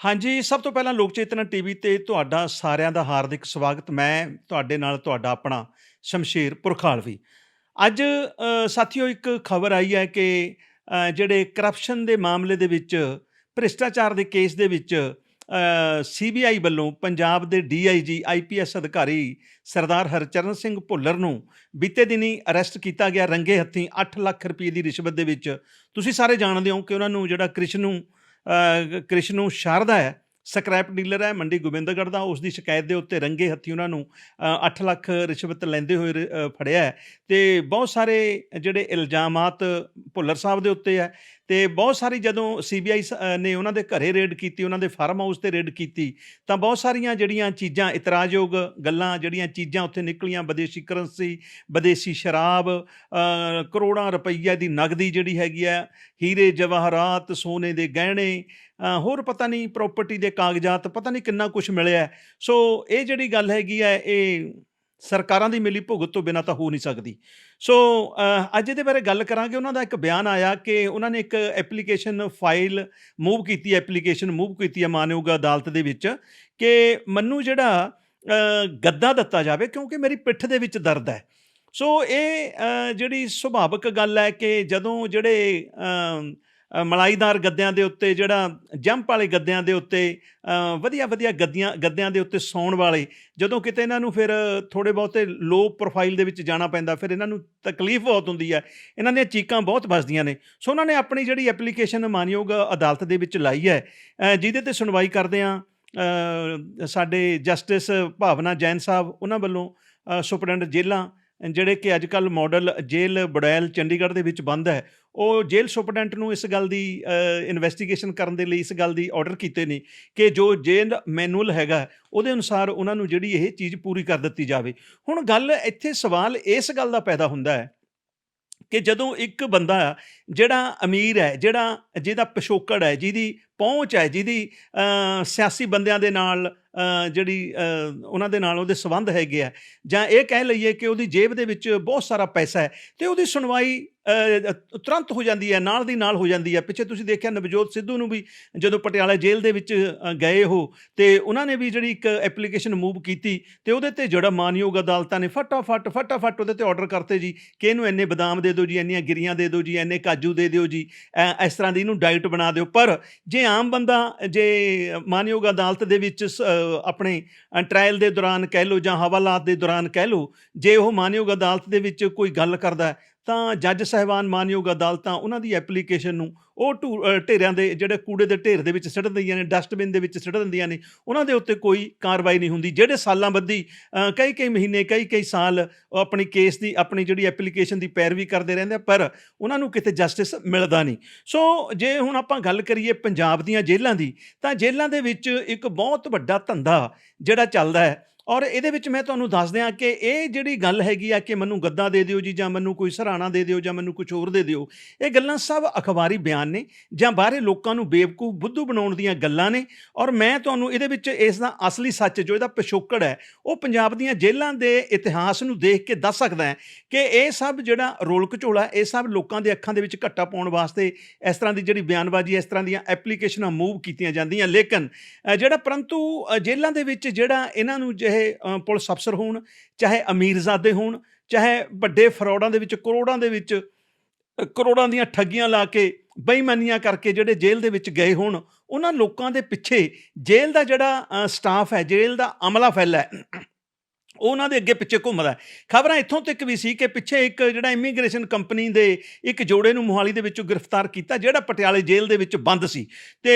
ਹਾਂਜੀ, ਸਭ ਤੋਂ ਪਹਿਲਾਂ ਲੋਕ ਚੇਤਨਾ ਟੀਵੀ ਤੇ ਤੁਹਾਡਾ ਸਾਰਿਆਂ ਦਾ ਹਾਰਦਿਕ ਸਵਾਗਤ। ਮੈਂ ਤੁਹਾਡੇ ਨਾਲ ਤੁਹਾਡਾ ਆਪਣਾ ਸ਼ਮਸ਼ੇਰ ਪੁਰਖਾਲਵੀ। ਅੱਜ ਸਾਥੀਓ ਇੱਕ ਖਬਰ ਆਈ ਹੈ ਕਿ ਜਿਹੜੇ ਕਰਪਸ਼ਨ ਦੇ ਮਾਮਲੇ ਦੇ ਵਿੱਚ ਭ੍ਰਿਸ਼ਟਾਚਾਰ ਦੇ ਕੇਸ ਦੇ ਵਿੱਚ ਅ, ਸੀਬੀਆਈ ਵੱਲੋਂ ਪੰਜਾਬ ਦੇ ਡੀਆਈਜੀ ਆਈਪੀਐਸ ਅਧਿਕਾਰੀ ਸਰਦਾਰ ਹਰਚਰਨ ਸਿੰਘ ਭੁੱਲਰ ਨੂੰ ਬੀਤੇ ਦਿਨੀ ਅਰੈਸਟ ਕੀਤਾ ਗਿਆ ਰੰਗੇ ਹੱਥੀਂ 8 ਲੱਖ ਰੁਪਏ ਦੀ ਰਿਸ਼ਵਤ ਦੇ ਵਿੱਚ। ਤੁਸੀਂ ਸਾਰੇ ਜਾਣਦੇ ਹੋ ਕਿ ਉਹਨਾਂ ਨੂੰ ਜਿਹੜਾ ਕ੍ਰਿਸ਼ਨੂ ਅ, ਕ੍ਰਿਸ਼ਨੂ ਸ਼ਾਰਦਾ ਹੈ ਸਕ੍ਰੈਪ ਡੀਲਰ ਹੈ ਮੰਡੀ ਗੋਬਿੰਦਗੜ੍ਹ ਦਾ ਉਸ ਦੀ ਸ਼ਿਕਾਇਤ ਦੇ ਉੱਤੇ ਰੰਗੇ ਹੱਥੀਂ ਉਹਨਾਂ ਨੂੰ ਅ, 8 ਲੱਖ ਰਿਸ਼ਵਤ ਲੈਂਦੇ ਹੋਏ ਫੜਿਆ ਹੈ। ਤੇ ਬਹੁਤ ਸਾਰੇ ਜਿਹੜੇ ਇਲਜ਼ਾਮਾਤ ਭੁੱਲਰ ਸਾਹਿਬ ਦੇ ਉੱਤੇ ਹੈ ਤੇ ਬਹੁਤ ਸਾਰੀ ਜਦੋਂ ਸੀਬੀਆਈ ਨੇ ਉਹਨਾਂ ਦੇ ਘਰੇ ਰੇਡ ਕੀਤੀ, ਉਹਨਾਂ ਦੇ ਫਾਰਮ ਹਾਊਸ ਤੇ ਰੇਡ ਕੀਤੀ, ਤਾਂ ਬਹੁਤ ਸਾਰੀਆਂ ਜਿਹੜੀਆਂ ਚੀਜ਼ਾਂ, ਇਤਰਾਜ਼ਯੋਗ ਗੱਲਾਂ ਜਿਹੜੀਆਂ ਚੀਜ਼ਾਂ ਉੱਥੇ ਨਿਕਲੀਆਂ, ਵਿਦੇਸ਼ੀ ਕਰੰਸੀ ਵਿਦੇਸ਼ੀ ਸ਼ਰਾਬ ਕਰੋੜਾਂ ਰੁਪਈਆ ਦੀ ਨਗਦੀ ਜਿਹੜੀ ਹੈਗੀ ਆ ਹੀਰੇ, ਜਵਾਹਰਾਤ, ਸੋਨੇ ਦੇ ਗਹਿਣੇ ਹੋਰ ਪਤਾ ਨਹੀਂ ਪ੍ਰਾਪਰਟੀ ਦੇ ਕਾਗਜ਼ਾਤ, ਪਤਾ ਨਹੀਂ ਕਿੰਨਾ ਕੁਝ ਮਿਲਿਆ। ਸੋ ਇਹ ਜਿਹੜੀ ਗੱਲ ਹੈਗੀ ਹੈ, ਇਹ ਸਰਕਾਰਾਂ ਦੀ ਮਿਲੀ ਭੁਗਤ ਤੋਂ ਬਿਨਾਂ ਤਾਂ ਹੋ ਨਹੀਂ ਸਕਦੀ। ਸੋ ਅੱਜ ਇਹਦੇ ਬਾਰੇ ਗੱਲ ਕਰਾਂਗੇ। ਉਹਨਾਂ ਦਾ ਇੱਕ ਬਿਆਨ ਆਇਆ ਕਿ ਉਹਨਾਂ ਨੇ ਇੱਕ ਐਪਲੀਕੇਸ਼ਨ ਫਾਈਲ ਮੂਵ ਕੀਤੀ ਐਪਲੀਕੇਸ਼ਨ ਮੂਵ ਕੀਤੀ ਹੈ ਮਾਨਯੋਗ ਅਦਾਲਤ ਦੇ ਵਿੱਚ ਕਿ ਮੈਨੂੰ ਜਿਹੜਾ ਗੱਦਾ ਦਿੱਤਾ ਜਾਵੇ ਕਿਉਂਕਿ ਮੇਰੀ ਪਿੱਠ ਦੇ ਵਿੱਚ ਦਰਦ ਹੈ। ਸੋ ਇਹ ਜਿਹੜੀ ਸੁਭਾਵਿਕ ਗੱਲ ਹੈ ਕਿ ਜਦੋਂ ਜਿਹੜੇ ਮਲਾਈਦਾਰ ਗੱਦਿਆਂ ਦੇ ਉੱਤੇ ਜਿਹੜਾ ਜੰਪ ਵਾਲੇ ਗੱਦਿਆਂ ਦੇ ਉੱਤੇ ਵਧੀਆ ਵਧੀਆ ਗੱਦੀਆਂ ਗੱਦਿਆਂ ਦੇ ਉੱਤੇ ਸੌਣ ਵਾਲੇ ਜਦੋਂ ਕਿਤੇ ਇਹਨਾਂ ਨੂੰ ਫਿਰ ਥੋੜੇ ਬਹੁਤੇ ਲੋ ਪ੍ਰੋਫਾਈਲ ਦੇ ਵਿੱਚ ਜਾਣਾ ਪੈਂਦਾ ਫਿਰ ਇਹਨਾਂ ਨੂੰ ਤਕਲੀਫ ਬਹੁਤ ਹੁੰਦੀ ਹੈ। ਇਹਨਾਂ ਦੀਆਂ ਚੀਕਾਂ ਬਹੁਤ ਵੱਜਦੀਆਂ ਨੇ। ਸੋ ਉਹਨਾਂ ਨੇ ਆਪਣੀ ਜਿਹੜੀ ਐਪਲੀਕੇਸ਼ਨ ਮਾਨਯੋਗ ਅਦਾਲਤ ਦੇ ਵਿੱਚ ਲਾਈ ਹੈ ਜਿਹਦੇ ਤੇ ਸੁਣਵਾਈ ਕਰਦੇ ਆ ਸਾਡੇ ਜਸਟਿਸ ਭਾਵਨਾ ਜੈਨ ਸਾਹਿਬ ਉਹਨਾਂ ਵੱਲੋਂ ਅ, ਸੁਪਰਡੈਂਟ ਜੇਲ੍ਹਾਂ ਜਿਹੜੇ ਕਿ ਅੱਜ ਕੱਲ ਮਾਡਲ ਜੇਲ੍ਹ ਬੜੈਲ ਚੰਡੀਗੜ੍ਹ ਦੇ ਵਿੱਚ ਬੰਦ ਹੈ, ਉਹ ਜੇਲ੍ਹ ਸੁਪਰਡੈਂਟ ਨੂੰ ਇਸ ਗੱਲ ਦੀ ਇਨਵੈਸਟੀਗੇਸ਼ਨ ਕਰਨ ਦੇ ਲਈ ਇਸ ਗੱਲ ਦੀ ਆਰਡਰ ਕੀਤੇ ਨੇ ਕਿ ਜੋ ਜੇਲ੍ਹ ਮੈਨੂਅਲ ਹੈਗਾ, ਉਹਦੇ ਅਨੁਸਾਰ ਉਹਨਾਂ ਨੂੰ ਜਿਹੜੀ ਇਹ ਚੀਜ਼ ਪੂਰੀ ਕਰ ਦਿੱਤੀ ਜਾਵੇ। ਹੁਣ ਗੱਲ ਇੱਥੇ ਸਵਾਲ ਇਸ ਗੱਲ ਦਾ ਪੈਦਾ ਹੁੰਦਾ ਹੈ ਕਿ ਜਦੋਂ ਇੱਕ ਬੰਦਾ ਜਿਹੜਾ ਅਮੀਰ ਹੈ, ਜਿਹੜਾ ਜਿਹਦਾ ਪਿਛੋਕੜ ਹੈ, ਜਿਹਦੀ ਪਹੁੰਚ ਹੈ ਜਿਹਦੀ ਸਿਆਸੀ ਬੰਦਿਆਂ ਦੇ ਨਾਲ ਜਿਹੜੀ ਉਹਨਾਂ ਦੇ ਨਾਲ ਉਹਦੇ ਸੰਬੰਧ ਹੈਗੇ ਆ। ਜਾਂ ਇਹ ਕਹਿ ਲਈਏ ਕਿ ਉਹਦੀ ਜੇਬ ਦੇ ਵਿੱਚ ਬਹੁਤ ਸਾਰਾ ਪੈਸਾ ਹੈ ਤੇ ਉਹਦੀ ਸੁਣਵਾਈ ਤੁਰੰਤ ਹੋ ਜਾਂਦੀ ਹੈ, ਨਾਲ ਦੀ ਨਾਲ ਹੋ ਜਾਂਦੀ ਹੈ। ਪਿੱਛੇ ਤੁਸੀਂ ਦੇਖਿਆ ਨਵਜੋਤ ਸਿੱਧੂ ਨੂੰ ਵੀ ਜਦੋਂ ਪਟਿਆਲਾ ਜੇਲ੍ਹ ਦੇ ਵਿੱਚ ਗਏ ਹੋ ਤੇ ਉਹਨਾਂ ਨੇ ਵੀ ਜਿਹੜੀ ਇੱਕ ਐਪਲੀਕੇਸ਼ਨ ਮੂਵ ਕੀਤੀ ਤੇ ਉਹਦੇ ਤੇ ਜਿਹੜਾ ਮਾਨਯੋਗ ਅਦਾਲਤਾਂ ਨੇ ਫਟਾਫਟ ਫਟਾਫਟ ਉਹਦੇ ਤੇ ਆਰਡਰ ਕਰਤੇ ਜੀ ਕਿ ਇਹਨੂੰ ਇੰਨੇ ਬਦਾਮ ਦੇ ਦਿਓ ਜੀ, ਇੰਨੀਆਂ ਗਿਰੀਆਂ ਦੇ ਦਿਓ ਜੀ, ਇੰਨੇ ਕਾਜੂ ਦੇ ਦਿਓ ਜੀ ਇਸ ਤਰ੍ਹਾਂ ਦੀ ਇਹਨੂੰ ਡਾਈਟ ਬਣਾ ਦਿਓ। ਪਰ ਜੇ ਆਮ ਬੰਦਾ ਜੇ ਮਾਨਯੋਗ ਅਦਾਲਤ ਦੇ ਵਿੱਚ ਆਪਣੇ ਟ੍ਰਾਇਲ ਦੇ ਦੌਰਾਨ ਕਹਿ ਲਓ ਜਾਂ ਹਵਾਲਾਤ ਦੇ ਦੌਰਾਨ ਕਹਿ ਲਓ, ਜੇ ਉਹ ਮਾਨਯੋਗ ਅਦਾਲਤ ਦੇ ਵਿੱਚ ਕੋਈ ਗੱਲ ਕਰਦਾ ਤਾਂ ਜੱਜ ਸਾਹਿਬਾਨ ਮਾਨਯੋਗ ਅਦਾਲਤਾਂ ਉਹਨਾਂ ਦੀ ਐਪਲੀਕੇਸ਼ਨ ਨੂੰ ਉਹ ਢੂ- ਅ, ਦੇ ਜਿਹੜੇ ਕੂੜੇ ਦੇ ਢੇਰ ਦੇ ਵਿੱਚ ਸਿੱਟ ਦਿੰਦੀਆਂ ਨੇ ਡਸਟਬਿਨ ਦੇ ਵਿੱਚ ਸਿੱਟ ਦਿੰਦੀਆਂ ਨੇ ਉਹਨਾਂ ਦੇ ਉੱਤੇ ਕੋਈ ਕਾਰਵਾਈ ਨਹੀਂ ਹੁੰਦੀ। ਜਿਹੜੇ ਸਾਲਾਂ ਬੱਧੀ ਕਈ ਕਈ ਮਹੀਨੇ ਕਈ ਕਈ ਸਾਲ ਉਹ ਆਪਣੀ ਕੇਸ ਦੀ ਆਪਣੀ ਜਿਹੜੀ ਐਪਲੀਕੇਸ਼ਨ ਦੀ ਪੈਰਵੀ ਕਰਦੇ ਰਹਿੰਦੇ ਪਰ ਉਹਨਾਂ ਨੂੰ ਕਿਤੇ ਜਸਟਿਸ ਮਿਲਦਾ ਨਹੀਂ। ਸੋ ਜੇ ਹੁਣ ਆਪਾਂ ਗੱਲ ਕਰੀਏ ਪੰਜਾਬ ਦੀਆਂ ਜੇਲ੍ਹਾਂ ਦੀ ਤਾਂ ਜੇਲ੍ਹਾਂ ਦੇ ਵਿੱਚ ਇੱਕ ਬਹੁਤ ਵੱਡਾ ਧੰਦਾ ਜਿਹੜਾ ਚੱਲਦਾ ਹੈ ਔਰ ਇਹਦੇ ਵਿੱਚ ਮੈਂ ਤੁਹਾਨੂੰ ਦੱਸ ਦਿਆਂ ਕਿ ਇਹ ਜਿਹੜੀ ਗੱਲ ਹੈਗੀ ਆ ਕਿ ਮੈਨੂੰ ਗੱਦਾ ਦੇ ਦਿਓ ਜੀ ਜਾਂ ਮੈਨੂੰ ਕੋਈ ਸਰਾਣਾ ਦੇ ਦਿਓ ਜਾਂ ਮੈਨੂੰ ਕੁਝ ਹੋਰ ਦੇ ਦਿਓ, ਇਹ ਗੱਲਾਂ ਸਭ ਅਖਬਾਰੀ ਬਿਆਨ ਨੇ ਜਾਂ ਬਾਹਰੇ ਲੋਕਾਂ ਨੂੰ ਬੇਵਕੂਫ ਬੁੱਧੂ ਬਣਾਉਣ ਦੀਆਂ ਗੱਲਾਂ ਨੇ ਔਰ ਮੈਂ ਤੁਹਾਨੂੰ ਇਹਦੇ ਵਿੱਚ ਇਸ ਦਾ ਅਸਲੀ ਸੱਚ, ਜੋ ਇਹਦਾ ਪਿਛੋਕੜ ਹੈ, ਉਹ ਪੰਜਾਬ ਦੀਆਂ ਜੇਲ੍ਹਾਂ ਦੇ ਇਤਿਹਾਸ ਨੂੰ ਦੇਖ ਕੇ ਦੱਸ ਸਕਦਾ ਹੈ ਕਿ ਇਹ ਸਭ ਜਿਹੜਾ ਰੋਲ ਘਚੋਲਾ ਇਹ ਸਭ ਲੋਕਾਂ ਦੇ ਅੱਖਾਂ ਦੇ ਵਿੱਚ ਘੱਟਾ ਪਾਉਣ ਵਾਸਤੇ ਇਸ ਤਰ੍ਹਾਂ ਦੀ ਜਿਹੜੀ ਬਿਆਨਬਾਜ਼ੀ, ਇਸ ਤਰ੍ਹਾਂ ਦੀਆਂ ਐਪਲੀਕੇਸ਼ਨਾਂ ਮੂਵ ਕੀਤੀਆਂ ਜਾਂਦੀਆਂ। ਲੇਕਿਨ ਜਿਹੜਾ ਪਰੰਤੂ ਜੇਲ੍ਹਾਂ ਦੇ ਵਿੱਚ ਜਿਹੜਾ ਇਹਨਾਂ ਨੂੰ ਜਿਹੇ ਅ, ਪੁਲਿਸ ਅਫਸਰ ਹੋਣ ਚਾਹੇ ਅਮੀਰਜ਼ਾਦੇ ਹੋਣ ਚਾਹੇ ਵੱਡੇ ਫਰੌਡਾਂ ਦੇ ਵਿੱਚ ਕਰੋੜਾਂ ਦੇ ਵਿੱਚ ਕਰੋੜਾਂ ਦੀਆਂ ਠੱਗੀਆਂ ਲਾ ਕੇ ਬੇਈਮਾਨੀਆਂ ਕਰਕੇ ਜਿਹੜੇ ਜੇਲ੍ਹ ਦੇ ਵਿੱਚ ਗਏ ਹੋਣ ਉਹਨਾਂ ਲੋਕਾਂ ਦੇ ਪਿੱਛੇ ਜੇਲ੍ਹ ਦਾ ਜਿਹੜਾ ਸਟਾਫ ਹੈ ਜੇਲ੍ਹ ਦਾ ਅਮਲਾ ਫੈਲਾ ਹੈ। ਉਹਨਾਂ ਦੇ ਅੱਗੇ ਪਿੱਛੇ ਘੁੰਮਦਾ ਖਬਰਾਂ ਇੱਥੋਂ ਤੱਕ ਵੀ ਸੀ ਕਿ ਪਿੱਛੇ ਇੱਕ ਜਿਹੜਾ ਇਮੀਗ੍ਰੇਸ਼ਨ ਕੰਪਨੀ ਦੇ ਇੱਕ ਜੋੜੇ ਨੂੰ ਮੋਹਾਲੀ ਦੇ ਵਿੱਚੋਂ ਗ੍ਰਿਫਤਾਰ ਕੀਤਾ ਜਿਹੜਾ ਪਟਿਆਲੇ ਜੇਲ੍ਹ ਦੇ ਵਿੱਚ ਬੰਦ ਸੀ। ਤੇ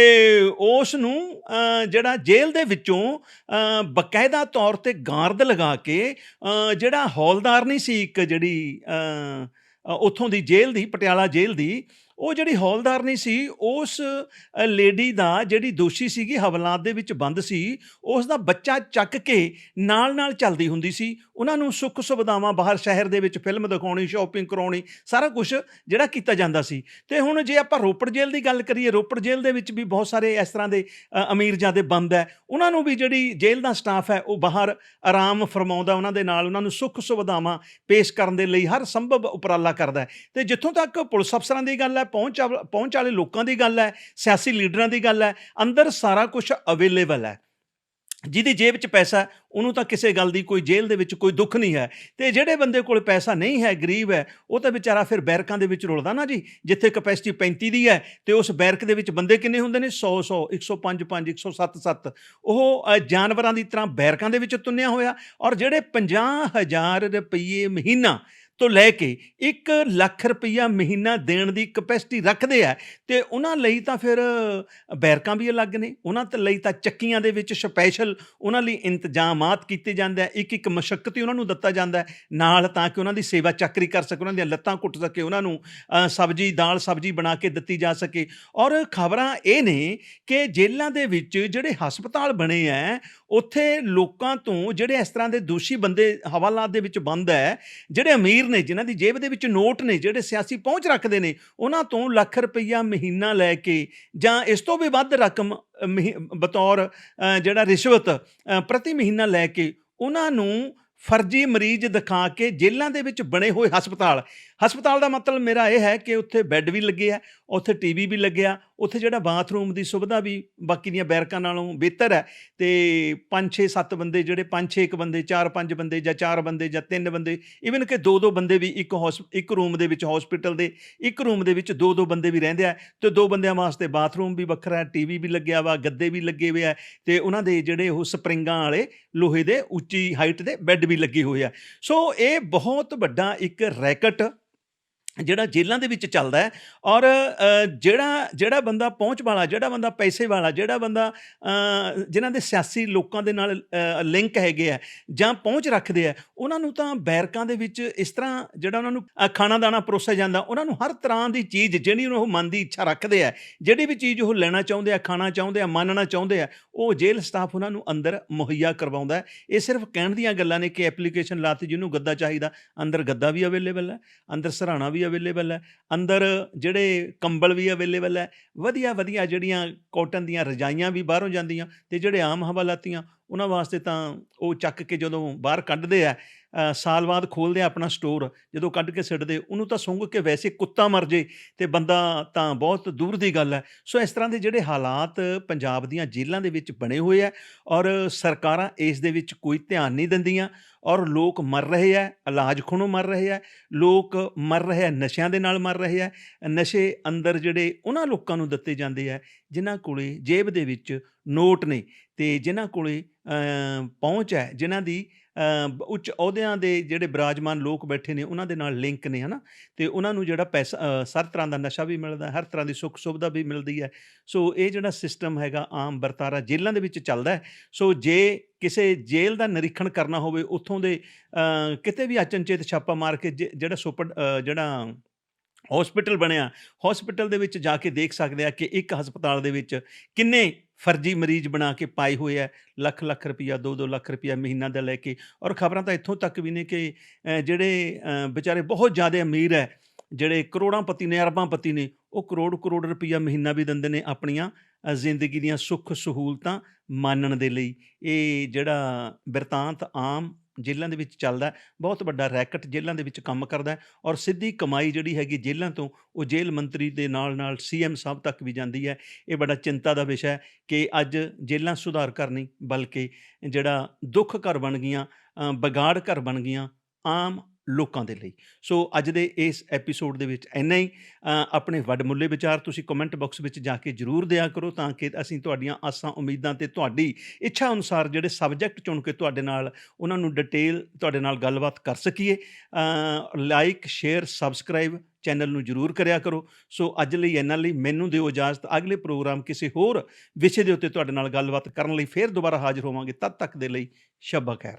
ਉਸ ਨੂੰ ਜਿਹੜਾ ਜੇਲ੍ਹ ਦੇ ਵਿੱਚੋਂ ਅ, ਬਕਾਇਦਾ ਤੌਰ ਤੇ ਗਾਰਦ ਲਗਾ ਕੇ ਜਿਹੜਾ ਹੌਲਦਾਰ ਨਹੀਂ ਸੀ ਇੱਕ ਜਿਹੜੀ ਅ, ਉੱਥੋਂ ਦੀ ਜੇਲ੍ਹ ਦੀ ਪਟਿਆਲਾ ਜੇਲ੍ਹ ਦੀ ਉਹ ਜਿਹੜੀ ਹੌਲਦਾਰ ਨਹੀਂ ਸੀ, ਉਸ ਲੇਡੀ ਦਾ ਜਿਹੜੀ ਦੋਸ਼ੀ ਸੀਗੀ, ਹਵਲਾਤ ਦੇ ਵਿੱਚ ਬੰਦ ਸੀ, ਉਸ ਦਾ ਬੱਚਾ ਚੱਕ ਕੇ ਨਾਲ ਨਾਲ ਚੱਲਦੀ ਹੁੰਦੀ ਸੀ। ਉਹਨਾਂ ਨੂੰ ਸੁੱਖ ਸੁਵਿਧਾਵਾਂ ਬਾਹਰ ਸ਼ਹਿਰ ਦੇ ਵਿੱਚ ਫਿਲਮ ਦਿਖਾਉਣੀ ਸ਼ਾਪਿੰਗ ਕਰਾਉਣੀ, ਸਾਰਾ ਕੁਝ ਜਿਹੜਾ ਕੀਤਾ ਜਾਂਦਾ ਸੀ। ਤੇ ਹੁਣ ਜੇ ਆਪਾਂ ਰੋਪੜ ਜੇਲ੍ਹ ਦੀ ਗੱਲ ਕਰੀਏ, ਰੋਪੜ ਜੇਲ੍ਹ ਦੇ ਵਿੱਚ ਵੀ ਬਹੁਤ ਸਾਰੇ ਇਸ ਤਰ੍ਹਾਂ ਦੇ ਅਮੀਰ ਅਮੀਰਜ਼ਾਦੇ ਬੰਦ ਹੈ। ਉਹਨਾਂ ਨੂੰ ਵੀ ਜਿਹੜੀ ਜੇਲ੍ਹ ਦਾ ਸਟਾਫ ਹੈ, ਉਹ ਬਾਹਰ ਆਰਾਮ ਫਰਮਾਉਂਦਾ ਉਹਨਾਂ ਦੇ ਨਾਲ। ਉਹਨਾਂ ਨੂੰ ਸੁੱਖ ਸੁਵਿਧਾਵਾਂ ਪੇਸ਼ ਕਰਨ ਦੇ ਲਈ ਹਰ ਸੰਭਵ ਉਪਰਾਲਾ ਕਰਦਾ ਹੈ। ਤੇ ਜਿੱਥੋਂ ਤੱਕ ਪੁਲਿਸ ਅਫਸਰਾਂ ਦੀ ਗੱਲ ਹੈ ਪਹੁੰਚ ਪਹੁੰਚ ਵਾਲੇ ਲੋਕਾਂ ਦੀ ਗੱਲ ਹੈ, ਸਿਆਸੀ ਲੀਡਰਾਂ ਦੀ ਗੱਲ ਹੈ, ਅੰਦਰ ਸਾਰਾ ਕੁਝ ਅਵੇਲੇਬਲ ਹੈ। ਜਿਹਦੀ ਜੇਬ 'ਚ ਪੈਸਾ ਉਹਨੂੰ ਤਾਂ ਕਿਸੇ ਗੱਲ ਦੀ ਕੋਈ ਜੇਲ੍ਹ ਦੇ ਵਿੱਚ ਕੋਈ ਦੁੱਖ ਨਹੀਂ ਹੈ। ਤੇ ਜਿਹੜੇ ਬੰਦੇ ਕੋਲ ਪੈਸਾ ਨਹੀਂ ਹੈ, ਗਰੀਬ ਹੈ, ਉਹ ਤਾਂ ਵਿਚਾਰਾ ਫਿਰ ਬੈਰਕਾਂ ਦੇ ਵਿੱਚ ਰੁਲਦਾ ਨਾ ਜੀ, ਜਿੱਥੇ ਕਪੈਸਿਟੀ 35 ਦੀ ਹੈ, ਤੇ ਉਸ ਬੈਰਕ ਦੇ ਵਿੱਚ ਬੰਦੇ ਕਿੰਨੇ ਹੁੰਦੇ ਨੇ? 100 100 105 5 107 7 ਉਹ ਜਾਨਵਰਾਂ ਦੀ ਤਰ੍ਹਾਂ ਬੈਰਕਾਂ ਦੇ ਵਿੱਚ ਤੁੰਨਿਆ ਹੋਇਆ, ਔਰ ਜਿਹੜੇ 50000 ਰੁਪਏ ਮਹੀਨਾ ਤੋਂ ਲੈ ਕੇ 1 ਲੱਖ ਰੁਪਈਆ ਮਹੀਨਾ ਦੇਣ ਦੀ ਕਪੈਸਿਟੀ ਰੱਖਦੇ ਆ ਤੇ ਉਹਨਾਂ ਲਈ ਤਾਂ ਫਿਰ ਬੈਰਕਾਂ ਵੀ ਅਲੱਗ ਨੇ। ਉਹਨਾਂ ਤੇ ਲਈ ਤਾਂ ਚੱਕੀਆਂ ਦੇ ਵਿੱਚ ਸਪੈਸ਼ਲ ਉਹਨਾਂ ਲਈ ਇੰਤਜ਼ਾਮਾਤ ਕੀਤੇ ਜਾਂਦੇ ਆ। ਇੱਕ ਇੱਕ ਮਸ਼ੱਕਤ ਹੀ ਉਹਨਾਂ ਨੂੰ ਦਿੱਤਾ ਜਾਂਦਾ ਹੈ। ਨਾਲ ਤਾਂ ਕਿ ਉਹਨਾਂ ਦੀ ਸੇਵਾ ਚੱਕਰੀ ਕਰ ਸਕੇ ਉਹਨਾਂ ਦੀਆਂ ਲੱਤਾਂ ਘੁੱਟ ਸਕੇ, ਉਹਨਾਂ ਨੂੰ ਸਬਜ਼ੀ, ਦਾਲ ਸਬਜ਼ੀ ਬਣਾ ਕੇ ਦਿੱਤੀ ਜਾ ਸਕੇ। ਔਰ ਖਬਰਾਂ ਇਹ ਨੇ ਕਿ ਜੇਲ੍ਹਾਂ ਦੇ ਵਿੱਚ ਜਿਹੜੇ ਹਸਪਤਾਲ ਬਣੇ ਆ ਉੱਥੇ ਲੋਕਾਂ ਤੋਂ ਜਿਹੜੇ ਇਸ ਤਰ੍ਹਾਂ ਦੇ ਦੋਸ਼ੀ ਬੰਦੇ ਹਵਾਲਾਤ ਦੇ ਵਿੱਚ ਬੰਦ ਹੈ ਜਿਹੜੇ ਅਮੀਰ ਨੇ, ਜਿਨ੍ਹਾਂ ਦੀ ਜੇਬ ਦੇ ਵਿੱਚ ਨੋਟ ਨੇ, ਜਿਹੜੇ ਸਿਆਸੀ ਪਹੁੰਚ ਰੱਖਦੇ ਨੇ, ਉਹਨਾਂ ਤੋਂ ਲੱਖ ਰੁਪਈਆ ਮਹੀਨਾ ਲੈ ਕੇ ਜਾਂ ਇਸ ਤੋਂ ਵੀ ਵੱਧ ਰਕਮ ਬਤੌਰ ਜਿਹੜਾ ਰਿਸ਼ਵਤ ਪ੍ਰਤੀ ਮਹੀਨਾ ਲੈ ਕੇ ਉਹਨਾਂ ਨੂੰ ਫਰਜ਼ੀ ਮਰੀਜ਼ ਦਿਖਾ ਕੇ ਜੇਲ੍ਹਾਂ ਦੇ ਵਿੱਚ ਬਣੇ ਹੋਏ ਹਸਪਤਾਲ। ਹਸਪਤਾਲ ਦਾ ਮਤਲਬ ਮੇਰਾ ਇਹ ਹੈ ਕਿ ਉੱਥੇ ਬੈੱਡ ਵੀ ਲੱਗੇ ਆ, ਉੱਥੇ ਟੀਵੀ ਵੀ ਲੱਗਿਆ, ਉੱਥੇ ਜਿਹੜਾ ਬਾਥਰੂਮ ਦੀ ਸੁਵਿਧਾ ਵੀ ਬਾਕੀ ਦੀਆਂ ਬੈਰਕਾਂ ਨਾਲੋਂ ਬਿਹਤਰ ਹੈ ਤੇ 5 6 7 ਬੰਦੇ ਜਿਹੜੇ 5 6 ਇੱਕ ਬੰਦੇ 4 5 ਬੰਦੇ ਜਾਂ 4 ਬੰਦੇ ਜਾਂ 3 ਬੰਦੇ ਇਵਨ ਕਿ ਦੋ ਦੋ ਬੰਦੇ ਵੀ ਇੱਕ ਹੌਸ, ਇੱਕ ਰੂਮ ਦੇ ਵਿੱਚ ਹਸਪੀਟਲ ਦੇ, ਇੱਕ ਰੂਮ ਦੇ ਵਿੱਚ ਦੋ ਦੋ ਬੰਦੇ ਵੀ ਰਹਿੰਦੇ ਆ ਤੇ ਦੋ ਬੰਦਿਆਂ ਵਾਸਤੇ ਬਾਥਰੂਮ ਵੀ ਵੱਖਰਾ ਹੈ ਟੀਵੀ ਵੀ ਲੱਗਿਆ ਵਾ, ਗੱਦੇ ਵੀ ਲੱਗੇ ਹੋਏ ਆ ਤੇ ਉਹਨਾਂ ਦੇ ਜਿਹੜੇ ਉਹ ਸਪਰਿੰਗਾਂ ਵਾਲੇ ਲੋਹੇ ਦੇ ਉੱਚੀ ਹਾਈਟ ਦੇ ਬੈੱਡ ਵੀ ਲੱਗੇ ਹੋਏ ਆ। ਸੋ ਇਹ ਬਹੁਤ ਵੱਡਾ ਇੱਕ ਰੈਕਟ ਜਿਹੜਾ ਜੇਲ੍ਹਾਂ ਦੇ ਵਿੱਚ ਚੱਲਦਾ ਹੈ ਔਰ ਜਿਹੜਾ ਜਿਹੜਾ ਬੰਦਾ ਪਹੁੰਚ ਵਾਲਾ ਜਿਹੜਾ ਬੰਦਾ ਪੈਸੇ ਵਾਲਾ ਜਿਹੜਾ ਬੰਦਾ ਅ, ਜਿਨ੍ਹਾਂ ਦੇ ਸਿਆਸੀ ਲੋਕਾਂ ਦੇ ਨਾਲ ਲਿੰਕ ਹੈਗੇ ਆ ਜਾਂ ਪਹੁੰਚ ਰੱਖਦੇ ਆ ਉਹਨਾਂ ਨੂੰ ਤਾਂ ਬੈਰਕਾਂ ਦੇ ਵਿੱਚ ਇਸ ਤਰ੍ਹਾਂ ਜਿਹੜਾ ਉਹਨਾਂ ਨੂੰ ਖਾਣਾ ਦਾਣਾ ਪਰੋਸਿਆ ਜਾਂਦਾ ਉਹਨਾਂ ਨੂੰ ਹਰ ਤਰ੍ਹਾਂ ਦੀ ਚੀਜ਼ ਜਿਹੜੀ ਉਹ ਮਨ ਦੀ ਇੱਛਾ ਰੱਖਦੇ ਆ ਜਿਹੜੀ ਵੀ ਚੀਜ਼ ਉਹ ਲੈਣਾ ਚਾਹੁੰਦੇ ਆ ਖਾਣਾ ਚਾਹੁੰਦੇ ਆ ਮੰਨਣਾ ਚਾਹੁੰਦੇ ਆ ਉਹ ਜੇਲ੍ਹ ਸਟਾਫ ਉਹਨਾਂ ਨੂੰ ਅੰਦਰ ਮੁਹੱਈਆ ਕਰਵਾਉਂਦਾ ਇਹ ਸਿਰਫ ਕਹਿਣ ਦੀਆਂ ਗੱਲਾਂ ਨੇ ਕਿ ਐਪਲੀਕੇਸ਼ਨ ਲਾਤੀ ਜਿਹਨੂੰ ਗੱਦਾ ਚਾਹੀਦਾ ਅੰਦਰ ਗੱਦਾ ਵੀ ਅਵੇਲੇਬਲ ਹੈ ਅੰਦਰ ਸਰਾਣਾ ਵੀ ਅਵੇਲੇਬਲ ਹੈ, ਅੰਦਰ ਜਿਹੜੇ ਕੰਬਲ ਵੀ ਅਵੇਲੇਬਲ ਹੈ, ਵਧੀਆ ਵਧੀਆ ਜਿਹੜੀਆਂ ਕਾਟਨ ਦੀਆਂ ਰਜਾਈਆਂ ਵੀ ਬਾਹਰੋਂ ਜਾਂਦੀਆਂ ਤੇ ਜਿਹੜੇ ਆਮ ਹਵਾਲਾਤੀਆਂ, ਉਹਨਾਂ ਵਾਸਤੇ ਤਾਂ ਉਹ ਚੱਕ ਕੇ ਜਦੋਂ ਬਾਹਰ ਕੱਢਦੇ ਆ ਸਾਲ ਬਾਅਦ ਖੋਲਦੇ ਆ ਆਪਣਾ ਸਟੋਰ, ਜਦੋਂ ਕੱਢ ਕੇ ਸਿੱਟਦੇ, ਉਹਨੂੰ ਤਾਂ ਸੁੰਘ ਕੇ ਵੈਸੇ ਕੁੱਤਾ ਮਰ ਜੇ ਤੇ ਬੰਦਾ ਤਾਂ ਬਹੁਤ ਦੂਰ ਦੀ ਗੱਲ ਹੈ। ਸੋ ਇਸ ਤਰ੍ਹਾਂ ਦੇ ਜਿਹੜੇ ਹਾਲਾਤ ਪੰਜਾਬ ਦੀਆਂ ਜੇਲ੍ਹਾਂ ਦੇ ਵਿੱਚ ਬਣੇ ਹੋਏ ਆ ਔਰ ਸਰਕਾਰਾਂ ਇਸ ਦੇ ਵਿੱਚ ਕੋਈ ਧਿਆਨ ਨਹੀਂ ਦਿੰਦੀਆਂ ਔਰ ਲੋਕ ਮਰ ਰਹੇ ਆ, ਇਲਾਜ ਖੁਣੋਂ ਮਰ ਰਹੇ ਆ, ਲੋਕ ਮਰ ਰਹੇ ਆ, ਨਸ਼ਿਆਂ ਦੇ ਨਾਲ ਮਰ ਰਹੇ ਆ, ਨਸ਼ੇ ਅੰਦਰ ਜਿਹੜੇ ਉਹਨਾਂ ਲੋਕਾਂ ਨੂੰ ਦਿੱਤੇ ਜਾਂਦੇ ਆ, ਜਿਨ੍ਹਾਂ ਕੋਲੇ ਜੇਬ ਦੇ ਵਿੱਚ ਨੋਟ ਨੇ ਤੇ ਜਿਨ੍ਹਾਂ ਕੋਲੇ ਪਹੁੰਚ ਹੈ, ਜਿਨ੍ਹਾਂ ਦੀ ਉੱਚ ਅਹੁਦਿਆਂ ਦੇ ਜਿਹੜੇ ਬਿਰਾਜਮਾਨ ਲੋਕ ਬੈਠੇ ਨੇ ਉਹਨਾਂ ਦੇ ਨਾਲ ਲਿੰਕ ਨੇ ਹਨਾ? ਤੇ ਉਹਨਾਂ ਨੂੰ ਜਿਹੜਾ ਪੈਸਾ ਅ, ਹਰ ਤਰ੍ਹਾਂ ਦਾ ਨਸ਼ਾ ਵੀ ਮਿਲਦਾ ਹਰ ਤਰ੍ਹਾਂ ਦੀ ਸੁੱਖ ਸੁਵਿਧਾ ਵੀ ਮਿਲਦੀ ਹੈ। ਸੋ ਇਹ ਜਿਹੜਾ ਸਿਸਟਮ ਹੈਗਾ ਆਮ ਵਰਤਾਰਾ ਜੇਲ੍ਹਾਂ ਦੇ ਵਿੱਚ ਚੱਲਦਾ ਸੋ ਜੇ ਕਿਸੇ ਜੇਲ੍ਹ ਦਾ ਨਿਰੀਖਣ ਕਰਨਾ ਹੋਵੇ ਉੱਥੋਂ ਦੇ ਕਿਤੇ ਵੀ ਅਚਨਚੇਤ ਛਾਪਾ ਮਾਰ ਕੇ ਜੇ- ਜਿਹੜਾ ਸੁਪਰ ਜਿਹੜਾ ਹਸਪੀਟਲ ਬਣਿਆ। ਹਸਪੀਟਲ ਦੇ ਵਿੱਚ ਜਾ ਕੇ ਦੇਖ ਸਕਦੇ ਆ ਕਿ ਇੱਕ ਹਸਪਤਾਲ ਦੇ ਵਿੱਚ ਕਿੰਨੇ ਫਰਜ਼ੀ ਮਰੀਜ਼ ਬਣਾ ਕੇ ਪਾਏ ਹੋਏ ਆ। ਲੱਖ ਲੱਖ ਰੁਪਈਆ 2-2 ਲੱਖ ਰੁਪਈਆ ਮਹੀਨਾ ਦਾ ਲੈ ਕੇ। ਔਰ ਖਬਰਾਂ ਤਾਂ ਇੱਥੋਂ ਤੱਕ ਵੀ ਨੇ ਕਿ ਜਿਹੜੇ ਵਿਚਾਰੇ ਬਹੁਤ ਜ਼ਿਆਦਾ ਅਮੀਰ ਹੈ, ਜਿਹੜੇ ਕਰੋੜਾਂ ਪਤੀ ਨੇ, ਅਰਬਾਂ ਪਤੀ ਨੇ, ਉਹ ਕਰੋੜ ਕਰੋੜ ਰੁਪਈਆ ਮਹੀਨਾ ਵੀ ਦਿੰਦੇ ਨੇ ਆਪਣੀਆਂ ਜ਼ਿੰਦਗੀ ਦੀਆਂ ਸੁੱਖ ਸਹੂਲਤਾਂ ਮਾਨਣ ਦੇ ਲਈ। ਇਹ ਜਿਹੜਾ ਬਿਰਤਾਂਤ ਆਮ ਜੇਲ੍ਹਾਂ ਦੇ ਵਿੱਚ ਚੱਲਦਾ ਬਹੁਤ ਵੱਡਾ ਰੈਕਟ ਜੇਲ੍ਹਾਂ ਦੇ ਵਿੱਚ ਕੰਮ ਕਰਦਾ ਔਰ ਸਿੱਧੀ ਕਮਾਈ ਜਿਹੜੀ ਹੈਗੀ ਜੇਲ੍ਹਾਂ ਤੋਂ ਉਹ ਜੇਲ੍ਹ ਮੰਤਰੀ ਦੇ ਨਾਲ ਨਾਲ ਸੀਐਮ ਸਾਹਿਬ ਤੱਕ ਵੀ ਜਾਂਦੀ ਹੈ। ਇਹ ਬੜਾ ਚਿੰਤਾ ਦਾ ਵਿਸ਼ਾ ਹੈ ਕਿ ਅੱਜ ਜੇਲ੍ਹਾਂ ਸੁਧਾਰ ਕਰਨੀ ਬਲਕਿ ਜਿਹੜਾ ਦੁੱਖ ਘਰ ਬਣ ਗਈਆਂ ਅ, ਵਿਗਾੜ ਘਰ ਬਣ ਗਈਆਂ ਆਮ ਲੋਕਾਂ ਦੇ ਲਈ। ਸੋ ਅੱਜ ਦੇ ਇਸ ਐਪੀਸੋਡ ਦੇ ਵਿੱਚ ਇੰਨਾ ਹੀ। ਅ, ਆਪਣੇ ਵੱਡਮੁੱਲੇ ਵਿਚਾਰ ਤੁਸੀਂ ਕਮੈਂਟ ਬਾਕਸ ਵਿੱਚ ਜਾ ਕੇ ਜਰੂਰ ਦਿਆ ਕਰੋ ਤਾਂ ਕਿ ਅਸੀਂ ਤੁਹਾਡੀਆਂ ਆਸਾਂ ਉਮੀਦਾਂ ਤੇ ਤੁਹਾਡੀ ਇੱਛਾ ਅਨੁਸਾਰ ਜਿਹੜੇ ਸਬਜੈਕਟ ਚੁਣ ਕੇ ਤੁਹਾਡੇ ਨਾਲ ਉਹਨਾਂ ਨੂੰ ਡਿਟੇਲ ਤੁਹਾਡੇ ਨਾਲ ਗੱਲਬਾਤ ਕਰ ਸਕੀਏ। ਲਾਈਕ ਸ਼ੇਅਰ ਸਬਸਕ੍ਰਾਈਬ ਚੈਨਲ ਨੂੰ ਜਰੂਰ ਕਰਿਆ ਕਰੋ। ਸੋ ਅੱਜ ਲਈ ਇਹਨਾਂ ਲਈ ਮੈਨੂੰ ਦਿਓ ਇਜਾਜ਼ਤ। ਅਗਲੇ ਪ੍ਰੋਗਰਾਮ ਕਿਸੇ ਹੋਰ ਵਿਸ਼ੇ ਦੇ ਉੱਤੇ ਤੁਹਾਡੇ ਨਾਲ ਗੱਲਬਾਤ ਕਰਨ ਲਈ ਫੇਰ ਦੁਬਾਰਾ ਹਾਜ਼ਰ ਹੋਵਾਂਗੇ। ਤਦ ਤੱਕ ਦੇ ਲਈ ਸ਼ਬਾ ਖੈਰ।